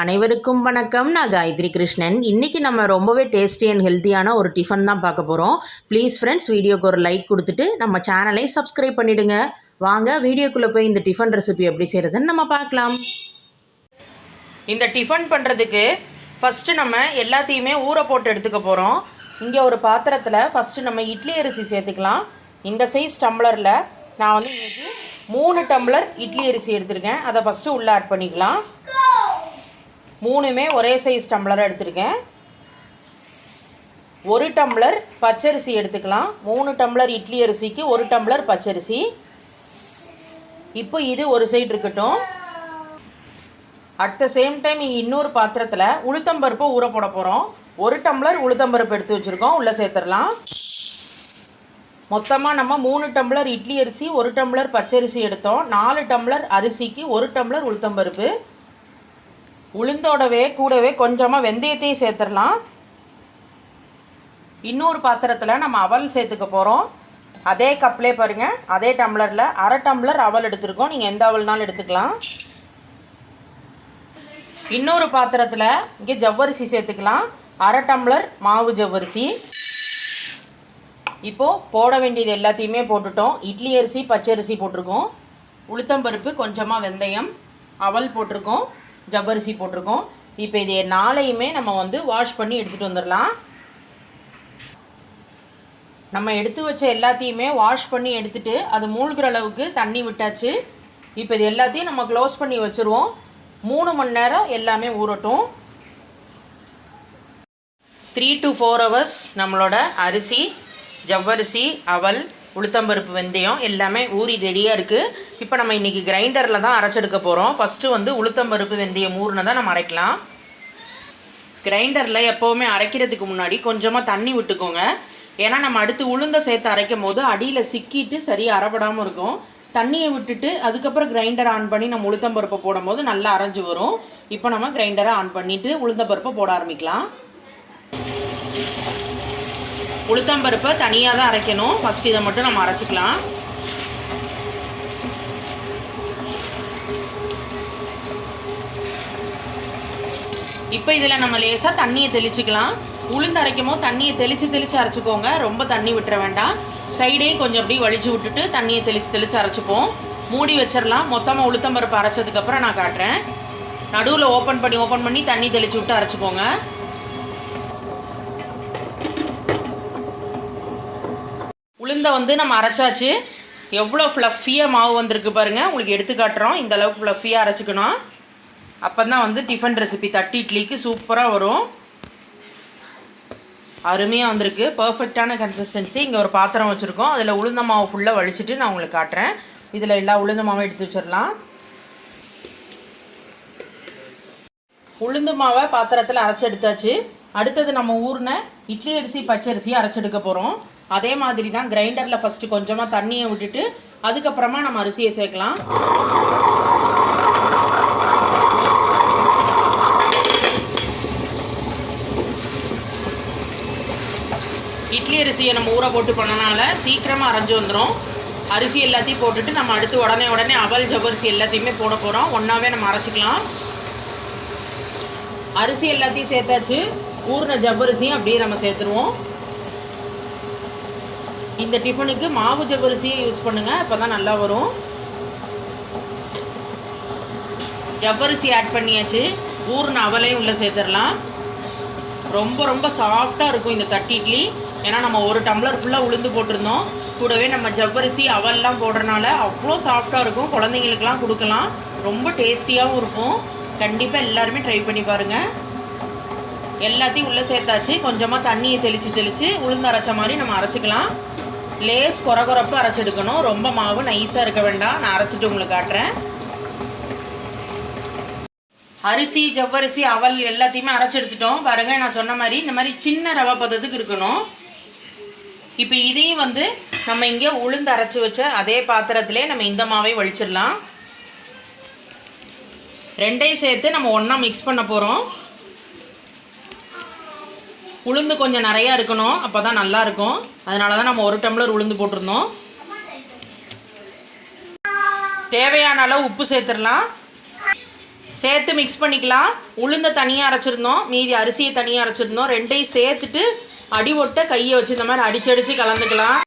அனைவருக்கும் வணக்கம். நான் காயத்ரி கிருஷ்ணன். இன்றைக்கி நம்ம ரொம்பவே டேஸ்டி அண்ட் ஹெல்த்தியான ஒரு டிஃபன் தான் பார்க்க போகிறோம் ப்ளீஸ் ஃப்ரெண்ட்ஸ் வீடியோக்கு ஒரு லைக் கொடுத்துட்டு நம்ம சேனலை சப்ஸ்கிரைப் பண்ணிவிடுங்க வாங்க வீடியோக்குள்ளே போய் இந்த டிஃபன் ரெசிபி எப்படி செய்கிறதுன்னு நம்ம பார்க்கலாம். இந்த டிஃபன் பண்ணுறதுக்கு ஃபஸ்ட்டு நம்ம எல்லாத்தையுமே ஊற போட்டு எடுத்துக்க போகிறோம் இங்கே ஒரு பாத்திரத்தில் ஃபஸ்ட்டு நம்ம இட்லி அரிசி சேர்த்துக்கலாம். இந்த சைஸ் டம்ளரில் நான் வந்து இன்றைக்கி மூணு டம்ளர் இட்லி அரிசி எடுத்திருக்கேன். அதை ஃபஸ்ட்டு உள்ளே ஆட் பண்ணிக்கலாம். மூணுமே ஒரே சைஸ் டம்ளராக எடுத்திருக்கேன். ஒரு டம்ளர் பச்சரிசி எடுத்துக்கலாம். மூணு டம்ளர் இட்லி அரிசிக்கு ஒரு டம்ளர் பச்சரிசி. இப்போ இது ஒரு சைடு இருக்கட்டும். அட் த சேம் டைம் இங்கே இன்னொரு பாத்திரத்தில் உளுத்தம்பருப்பு ஊற போட போகிறோம் ஒரு டம்ளர் உளுத்தம்பருப்பு எடுத்து வச்சுருக்கோம். உள்ளே சேர்த்துடலாம். மொத்தமாக நம்ம மூணு டம்ளர் இட்லி அரிசி ஒரு டம்ளர் பச்சரிசி எடுத்தோம். நாலு டம்ளர் அரிசிக்கு ஒரு டம்ளர் உளுத்தம்பருப்பு உளுந்தோடவே கூடவே கொஞ்சமாக வெந்தயத்தையும் சேர்த்துடலாம். இன்னொரு பாத்திரத்தில் நம்ம அவல் சேர்த்துக்க போகிறோம் அதே கப்லே பாருங்கள் அதே டம்ளரில் அரை டம்ளர் அவல் எடுத்துருக்கோம். நீங்கள் எந்த அவல்னாலும் எடுத்துக்கலாம். இன்னொரு பாத்திரத்தில் இங்கே ஜவ்வரிசி சேர்த்துக்கலாம். அரை டம்ளர் மாவு ஜவ்வரிசி. இப்போது போட வேண்டியது எல்லாத்தையுமே போட்டுட்டோம். இட்லி அரிசி பச்சரிசி போட்டிருக்கோம். உளுத்தம்பருப்பு கொஞ்சமாக வெந்தயம் அவல் போட்டிருக்கோம். ஜவ்வரிசி போட்டிருக்கோம். இப்போ இது நாளையுமே நம்ம வந்து வாஷ் பண்ணி எடுத்துகிட்டு வந்துடலாம். நம்ம எடுத்து வச்ச எல்லாத்தையுமே வாஷ் பண்ணி எடுத்துகிட்டு அது மூழ்கிற அளவுக்கு தண்ணி விட்டாச்சு. இப்போ இது எல்லாத்தையும் நம்ம க்ளோஸ் பண்ணி வச்சுருவோம். மூணு மணி நேரம் எல்லாமே ஊறட்டும். த்ரீ டு ஃபோர் ஹவர்ஸ் நம்மளோட அரிசி ஜவ்வரிசி அவல் உளுத்தம்பருப்பு வெந்தயம் எல்லாமே ஊறி ரெடியாக இருக்குது இப்போ நம்ம இன்றைக்கி கிரைண்டரில் தான் அரைச்செடுக்க போகிறோம் ஃபஸ்ட்டு வந்து உளுத்தம்பருப்பு வெந்தயம் ஊறினதை நம்ம அரைக்கலாம். கிரைண்டரில் எப்போவுமே அரைக்கிறதுக்கு முன்னாடி கொஞ்சமாக தண்ணி விட்டுக்கோங்க. ஏன்னா நம்ம அடுத்து உளுந்தை சேர்த்து அரைக்கும் போது அடியில் சிக்கிட்டு சரியாக அரைப்படாமல் இருக்கும். தண்ணியை விட்டுட்டு அதுக்கப்புறம் கிரைண்டர் ஆன் பண்ணி நம்ம உளுத்தம்பருப்பை போடும்போது நல்லா அரைஞ்சு வரும். இப்போ நம்ம கிரைண்டரை ஆன் பண்ணிவிட்டு உளுந்தம்பருப்பை போட ஆரம்பிக்கலாம். உளுத்தம்பருப்பை தனியாக தான் அரைக்கணும். ஃபஸ்ட் இதை மட்டும் நம்ம அரைச்சிக்கலாம். இப்போ இதில் நம்ம லேசாக தண்ணியை தெளிச்சிக்கலாம். உளுந்து அரைக்கும் போது தண்ணியை தெளித்து தெளித்து அரைச்சிக்கோங்க. ரொம்ப தண்ணி விட்டுற வேண்டாம். சைடே கொஞ்சம் அப்படியே வலிச்சு விட்டுட்டு தண்ணியை தெளித்து தெளித்து அரைச்சிப்போம். மூடி வச்சிடலாம். மொத்தமாக உளுத்தம்பருப்பு அரைச்சதுக்கப்புறம் நான் காட்டுறேன். நடுவில் ஓப்பன் பண்ணி ஓப்பன் பண்ணி தண்ணி தெளித்து விட்டு அரைச்சிக்கோங்க. உளுந்தை வந்து நம்ம அரைச்சாச்சு. எவ்வளோ ஃப்ளஃபியாக மாவு வந்திருக்கு பாருங்கள் உங்களுக்கு எடுத்து காட்டுறோம். இந்த அளவுக்கு ஃப்ளஃபியாக அரைச்சிக்கணும். அப்போ தான் வந்து டிஃபன் ரெசிபி தட்டி இட்லிக்கு சூப்பராக வரும். அருமையாக வந்திருக்கு. பர்ஃபெக்டான கன்சிஸ்டன்சி இங்கே ஒரு பாத்திரம் வச்சுருக்கோம். அதில் உளுந்த மாவு ஃபுல்லாக வலிச்சிட்டு நான் உங்களுக்கு காட்டுறேன். இதில் எல்லா உளுந்த மாவும் எடுத்து வச்சிடலாம். உளுந்து மாவை பாத்திரத்தில் அரைச்சி எடுத்தாச்சு. அடுத்தது நம்ம ஊர்ன இட்லி அரிசி பச்சரிசி அரைச்செடுக்க போகிறோம் அதே மாதிரி தான் கிரைண்டரில் ஃபஸ்ட்டு கொஞ்சமாக தண்ணியை விட்டுட்டு அதுக்கப்புறமா நம்ம அரிசியை சேர்க்கலாம். இட்லி அரிசியை நம்ம ஊற போட்டு பண்ணனால சீக்கிரமாக அரைஞ்சு வந்துடும் அரிசி எல்லாத்தையும் போட்டுட்டு நம்ம அடுத்து உடனே உடனே அவல் ஜவ்வரிசி எல்லாத்தையுமே போட போகிறோம் ஒன்றாவே நம்ம அரைச்சிக்கலாம். அரிசி எல்லாத்தையும் சேர்த்தாச்சு. ஊறின ஜவ்வரிசியும் அப்படியே நம்ம சேர்த்துருவோம். இந்த டிஃபனுக்கு மாவு ஜவ்வரிசியை யூஸ் பண்ணுங்கள் அப்போ தான் நல்லா வரும். ஜவ்வரிசி ஆட் பண்ணியாச்சு. ஊறின அவலையும் உள்ளே சேர்த்துடலாம். ரொம்ப ரொம்ப சாஃப்டாக இருக்கும் இந்த தட்டி இட்லி. ஏன்னா நம்ம ஒரு டம்ளர் ஃபுல்லாக உளுந்து போட்டிருந்தோம். கூடவே நம்ம ஜவ்வரிசி அவல்லாம் போடுறனால அவ்வளோ சாஃப்டாக இருக்கும். குழந்தைங்களுக்கெல்லாம் கொடுக்கலாம். ரொம்ப டேஸ்டியாகவும் இருக்கும். கண்டிப்பாக எல்லாருமே ட்ரை பண்ணி பாருங்கள் எல்லாத்தையும் உள்ளே சேர்த்தாச்சு. கொஞ்சமாக தண்ணியை தெளித்து தெளித்து உளுந்து அரைச்ச மாதிரி நம்ம அரைச்சிக்கலாம். லேஸ் குறை குறைப்பு அரைச்செடுக்கணும். ரொம்ப மாவு நைஸாக இருக்க வேண்டாம். நான் அரைச்சிட்டு உங்களுக்கு காட்டுறேன். அரிசி ஜவ்வரிசி அவல் எல்லாத்தையுமே அரைச்செடுத்துட்டோம். பாருங்கள் பாருங்க நான் சொன்ன மாதிரி இந்த மாதிரி சின்ன ரவை பதத்துக்கு இருக்கணும். இப்போ இதையும் வந்து நம்ம இங்கே உளுந்து அரைச்சி வச்ச அதே பாத்திரத்திலே நம்ம இந்த மாவை வலிச்சிடலாம். ரெண்டையும் சேர்த்து நம்ம ஒன்றா மிக்ஸ் பண்ண போகிறோம் உளுந்து கொஞ்சம் நிறையா இருக்கணும். அப்போ தான் நல்லாயிருக்கும் அதனால தான் நம்ம ஒரு டம்ளர் உளுந்து போட்டிருந்தோம். தேவையான அளவு உப்பு சேர்த்துடலாம். சேர்த்து மிக்ஸ் பண்ணிக்கலாம். உளுந்தை தனியாக அரைச்சிருந்தோம். மீதி அரிசியை தனியாக அரைச்சிருந்தோம். ரெண்டையும் சேர்த்துட்டு அடி ஒட்ட கையை வச்சு இந்த மாதிரி அடிச்சு அடித்து கலந்துக்கலாம்.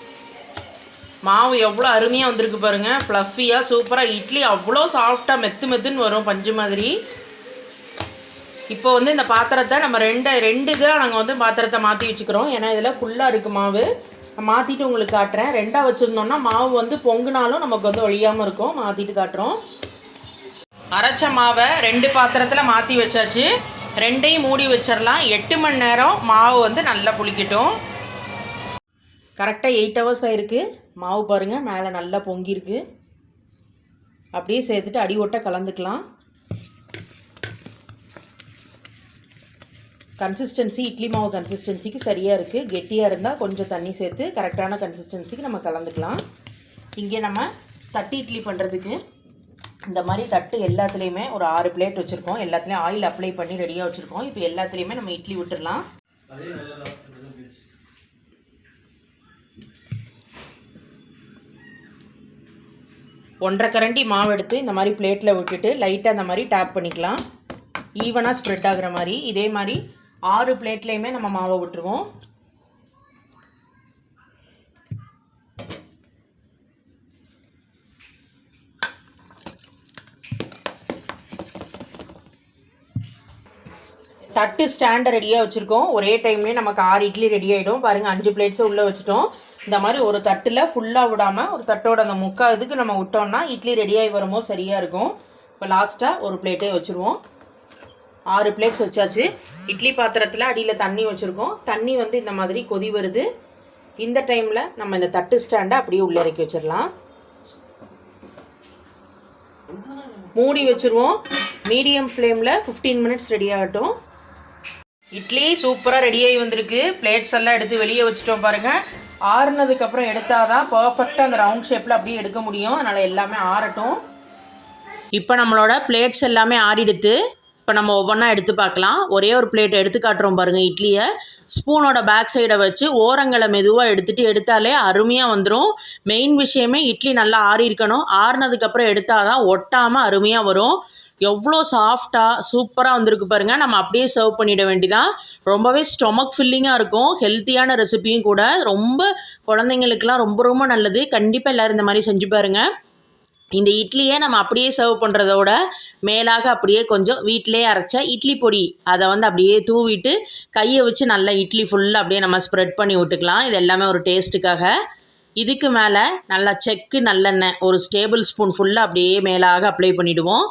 மாவு எவ்வளோ அருமையாக வந்திருக்கு பாருங்கள் ஃப்ளஃபியாக சூப்பராக இட்லி அவ்வளோ சாஃப்டாக மெத்து மெத்துன்னு வரும். பஞ்சு மாதிரி. இப்போ வந்து இந்த பாத்திரத்தை நம்ம ரெண்டு ரெண்டு இதில் நாங்கள் வந்து பாத்திரத்தை மாற்றி வச்சுக்கிறோம். ஏன்னா இதில் ஃபுல்லாக இருக்குது மாவு. மாற்றிட்டு உங்களுக்கு காட்டுறேன். ரெண்டாக வச்சுருந்தோம்னா மாவு வந்து பொங்குனாலும் நமக்கு வந்து ஒழியாமல் இருக்கும். மாற்றிட்டு காட்டுறோம். அரைச்ச மாவை ரெண்டு பாத்திரத்தில் மாற்றி வச்சாச்சு. ரெண்டையும் மூடி வச்சிடலாம். எட்டு மணி நேரம் மாவு வந்து நல்லா புளிக்கட்டும். கரெக்டாக எயிட் ஹவர்ஸ் ஆயிருக்கு. மாவு பாருங்கள் மேலே நல்லா பொங்கியிருக்கு. அப்படியே சேர்த்துட்டு அடி ஒட்ட கலந்துக்கலாம். கன்சிஸ்டன்சி இட்லி மாவு கன்சிஸ்டன்சிக்கு சரியாக இருக்குது கெட்டியாக இருந்தால் கொஞ்சம் தண்ணி சேர்த்து கரெக்டான கன்சிஸ்டன்சிக்கு நம்ம கலந்துக்கலாம். இங்கே நம்ம தட்டு இட்லி பண்ணுறதுக்கு இந்த மாதிரி தட்டு எல்லாத்துலேயுமே ஒரு ஆறு பிளேட் வச்சுருக்கோம். எல்லாத்துலேயும் ஆயில் அப்ளை பண்ணி ரெடியாக வச்சுருக்கோம். இப்போ எல்லாத்துலேயுமே நம்ம இட்லி விட்டுடலாம் ஒன்றரை கரண்டி மாவு எடுத்து இந்த மாதிரி பிளேட்டில் விட்டுட்டு லைட்டாக இந்த மாதிரி டேப் பண்ணிக்கலாம். ஈவனாக ஸ்ப்ரெட் ஆகுற மாதிரி. இதே மாதிரி ஆறு பிளேட்லேயுமே நம்ம மாவை விட்டுருவோம். தட்டு ஸ்டாண்டை ரெடியாக வச்சுருக்கோம். ஒரே டைம்லேயே நமக்கு ஆறு இட்லி ரெடி ஆகிடும் பாருங்கள் அஞ்சு பிளேட்ஸை உள்ளே வச்சுட்டோம். இந்த மாதிரி ஒரு தட்டில் ஃபுல்லாக விடாமல் ஒரு தட்டோட அந்த முக்கால் இதுக்கு நம்ம விட்டோம்னா இட்லி ரெடியாகி வரும்போது சரியாக இருக்கும். இப்போ லாஸ்ட்டாக ஒரு பிளேட்டே வச்சுருவோம். ஆறு பிளேட்ஸ் வச்சாச்சு. இட்லி பாத்திரத்தில் அடியில் தண்ணி வச்சுருக்கோம். தண்ணி வந்து இந்த மாதிரி கொதி வருது. இந்த டைமில் நம்ம இந்த தட்டு ஸ்டாண்டை அப்படியே உள்ளே இறக்கி வச்சிடலாம். மூடி வச்சுருவோம். மீடியம் ஃப்ளேமில் ஃபிஃப்டீன் மினிட்ஸ் ரெடி ஆகட்டும். இட்லி சூப்பராக ரெடியாகி வந்திருக்கு. பிளேட்ஸ் எல்லாம் எடுத்து வெளியே வச்சுட்டோம் பாருங்கள் ஆறுனதுக்கப்புறம் எடுத்தால் தான் பர்ஃபெக்டாக அந்த ரவுண்ட் ஷேப்பில் அப்படியே எடுக்க முடியும். அதனால் எல்லாமே ஆறட்டும். இப்போ நம்மளோட பிளேட்ஸ் எல்லாமே ஆறிடுத்து. இப்போ நம்ம ஒவ்வொன்றா எடுத்து பார்க்கலாம். ஒரே ஒரு பிளேட் எடுத்து காட்டுறோம் பாருங்கள் இட்லியை. ஸ்பூனோட பேக் சைடை வச்சு ஓரங்களை மெதுவாக எடுத்துகிட்டு எடுத்தாலே அருமையாக வந்துடும் மெயின் விஷயமே இட்லி நல்லா ஆறி இருக்கணும். ஆறினதுக்கப்புறம் எடுத்தால் தான் ஒட்டாமல் அருமையாக வரும். எவ்வளோ சாஃப்டாக சூப்பராக வந்திருக்கு பாருங்கள் நம்ம அப்படியே சர்வ் பண்ணிட வேண்டிதான். ரொம்பவே ஸ்டொமக் ஃபில்லிங்காக இருக்கும். ஹெல்த்தியான ரெசிபியும் கூட. ரொம்ப குழந்தைங்களுக்குலாம் ரொம்ப ரொம்ப நல்லது. கண்டிப்பாக எல்லோரும் இந்த மாதிரி செஞ்சு பாருங்கள் இந்த இட்லியை நம்ம அப்படியே சர்வ் பண்ணுறதோட மேலாக அப்படியே கொஞ்சம் வீட்டிலே அரைச்ச இட்லி பொடி அதை வந்து அப்படியே தூவிட்டு கையை வச்சு நல்லா இட்லி ஃபுல்லாக அப்படியே நம்ம ஸ்ப்ரெட் பண்ணி விட்டுக்கலாம். இது எல்லாமே ஒரு டேஸ்ட்டுக்காக இதுக்கு மேலே நல்லா செக்கு நல்லெண்ணெய் ஒரு டேபிள் ஸ்பூன் ஃபுல்லாக அப்படியே மேலாக அப்ளை பண்ணிவிடுவோம்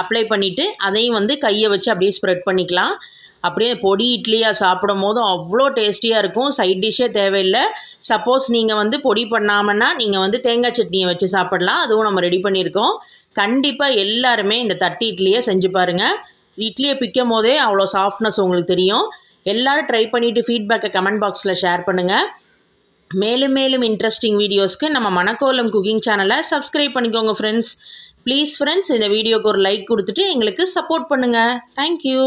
அப்ளை பண்ணிவிட்டு அதையும் வந்து கையை வச்சு அப்படியே ஸ்ப்ரெட் பண்ணிக்கலாம். அப்படியே பொடி இட்லியாக சாப்பிடும் போதும் அவ்வளோ டேஸ்டியாக இருக்கும். சைட் டிஷ்ஷே தேவையில்லை. சப்போஸ் நீங்கள் வந்து பொடி பண்ணாமன்னா நீங்கள் வந்து தேங்காய் சட்னியை வச்சு சாப்பிடலாம். அதுவும் நம்ம ரெடி பண்ணியிருக்கோம். கண்டிப்பாக எல்லாருமே இந்த தட்டி இட்லியை செஞ்சு பாருங்கள் இட்லியை பிக்கும் போதே அவ்வளோ சாஃப்ட்னஸ் உங்களுக்கு தெரியும். எல்லோரும் ட்ரை பண்ணிவிட்டு ஃபீட்பேக்கை கமெண்ட் பாக்ஸில் ஷேர் பண்ணுங்கள் மேலும் மேலும் இன்ட்ரெஸ்டிங் வீடியோஸ்க்கு நம்ம மணக்கோலம் குக்கிங் சேனலை சப்ஸ்கிரைப் பண்ணிக்கோங்க ஃப்ரெண்ட்ஸ் ப்ளீஸ் ஃப்ரெண்ட்ஸ் இந்த வீடியோக்கு ஒரு லைக் கொடுத்துட்டு எங்களுக்கு சப்போர்ட் பண்ணுங்கள் தேங்க்யூ